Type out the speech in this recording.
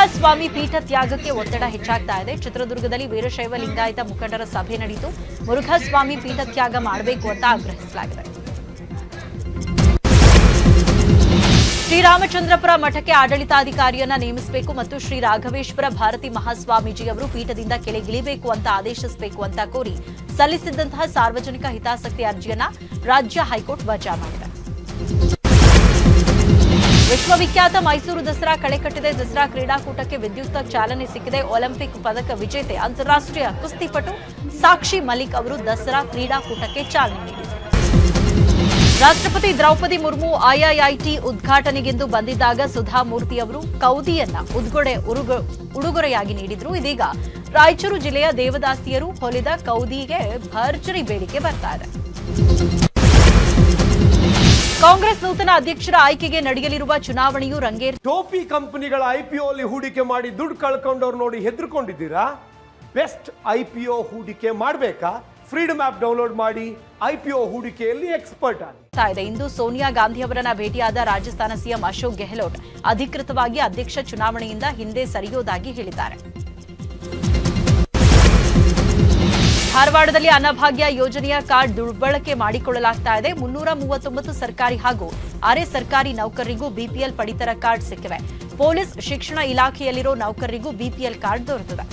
ಮುರುಘಾಸ್ವಾಮಿ ಪೀಠ ತ್ಯಾಗಕ್ಕೆ ಒತ್ತಡ ಹೆಚ್ಚಾಗ್ತಾ ಇದೆ. ಚಿತ್ರದುರ್ಗದಲ್ಲಿ ವೀರಶೈವ ಲಿಂಗಾಯತ ಮುಖಂಡರ ಸಭೆ ನಡೆಯಿತು ಮುರುಘಾಸ್ವಾಮಿ ಪೀಠ ತ್ಯಾಗ ಮಾಡಬೇಕು ಅಂತ ಆಗ್ರಹಿಸಲಾಗಿದೆ. ಶ್ರೀರಾಮಚಂದ್ರಪುರ ಮಠಕ್ಕೆ ಆಡಳಿತಾಧಿಕಾರಿಯನ್ನ ನೇಮಿಸಬೇಕು ಮತ್ತು ಶ್ರೀ ರಾಘವೇಶ್ವರ ಭಾರತಿ ಮಹಾಸ್ವಾಮೀಜಿ ಅವರು ಪೀಠದಿಂದ ಕೆಳಗಿಳಿಬೇಕು ಅಂತ ಆದೇಶಿಸಬೇಕು ಅಂತ ಕೋರಿ ಸಲ್ಲಿಸಿದ್ದಂತಹ ಸಾರ್ವಜನಿಕ ಹಿತಾಸಕ್ತಿ ಅರ್ಜಿಯನ್ನ ರಾಜ್ಯ ಹೈಕೋರ್ಟ್ ವಜಾ ಮಾಡಿದೆ. ವಿಶ್ವವಿಖ್ಯಾತ ಮೈಸೂರು ದಸರಾ ಕಳೆಕಟ್ಟಿದೆ ದಸರಾ ಕ್ರೀಡಾಕೂಟಕ್ಕೆ ವಿದ್ಯುಕ್ತ ಚಾಲನೆ ಸಿಕ್ಕಿದೆ. ಒಲಿಂಪಿಕ್ ಪದಕ ವಿಜೇತೆ ಅಂತಾರಾಷ್ಟ್ರೀಯ ಕುಸ್ತಿಪಟು ಸಾಕ್ಷಿ ಮಲಿಕ್ ಅವರು ದಸರಾ ಕ್ರೀಡಾಕೂಟಕ್ಕೆ ಚಾಲನೆ ನೀಡಿದರು. ರಾಷ್ಟ್ರಪತಿ ದ್ರೌಪದಿ ಮುರ್ಮು ಐಐಐಟಿ ಉದ್ಘಾಟನೆಗೆಂದು ಬಂದಿದ್ದಾಗ ಸುಧಾಮೂರ್ತಿ ಅವರು ಕೌದಿಯನ್ನ ಉದ್ಗೊಡೆ ಉಡುಗೊರೆಯಾಗಿ ನೀಡಿದ್ರು. ಇದೀಗ ರಾಯಚೂರು ಜಿಲ್ಲೆಯ ದೇವದಾಸಿಯರು ಹೊಲಿದ ಕೌದಿಗೆ ಭರ್ಜರಿ ಬೇಡಿಕೆ ಬರ್ತಾ ಇದೆ. ಕಾಂಗ್ರೆಸ್ ನೂತನ ಅಧ್ಯಕ್ಷರ ಆಯ್ಕೆಗೆ ನಡೆಯಲಿರುವ ಚುನಾವಣೆಯು ರಂಗೇರ್ ಟೋಪಿ ಕಂಪನಿಗಳ ಐಪಿಒ ಅಲ್ಲಿ ಹೂಡಿಕೆ ಮಾಡಿ ದುಡ್ಡು ಕಳ್ಕೊಂಡವ್ರು ನೋಡಿ ಹೆದರ್ಕೊಂಡಿದ್ದೀರಾ? ಬೆಸ್ಟ್ ಐಪಿಒ ಪಿ ಒ ಹೂಡಿಕೆ ಮಾಡಬೇಕಾ? ಫ್ರೀಡಮ್ ಆಪ್ ಡೌನ್ಲೋಡ್ ಮಾಡಿ ಐಪಿಒ ಪಿ ಒ ಹೂಡಿಕೆಯಲ್ಲಿ ಎಕ್ಸ್ಪರ್ಟ್ ಆಗಿ. ಇದೆ. ಇಂದು ಸೋನಿಯಾ ಗಾಂಧಿ ಅವರನ್ನ ಭೇಟಿಯಾದ ರಾಜಸ್ಥಾನ ಸಿಎಂ ಅಶೋಕ್ ಗೆಹ್ಲೋಟ್ ಅಧಿಕೃತವಾಗಿ ಅಧ್ಯಕ್ಷ ಚುನಾವಣೆಯಿಂದ ಹಿಂದೆ ಸರಿಯೋದಾಗಿ ಹೇಳಿದ್ದಾರೆ. ಧಾರವಾಡದಲ್ಲಿ ಅನ್ನಭಾಗ್ಯ ಯೋಜನೆಯ ಕಾರ್ಡ್ ದುರ್ಬಳಕೆ ಮಾಡಿಕೊಳ್ಳಲಾಗ್ತಾ ಇದೆ. ಮುನ್ನೂರ ಮೂವತ್ತೊಂಬತ್ತು ಸರ್ಕಾರಿ ಹಾಗೂ ಅರೆ ಸರ್ಕಾರಿ ನೌಕರರಿಗೂ ಬಿಪಿಎಲ್ ಪಡಿತರ ಕಾರ್ಡ್ ಸಿಕ್ಕಿವೆ. ಪೊಲೀಸ್ ಶಿಕ್ಷಣ ಇಲಾಖೆಯಲ್ಲಿರೋ ನೌಕರರಿಗೂ ಬಿಪಿಎಲ್ ಕಾರ್ಡ್ ದೊರೆತಿದೆ.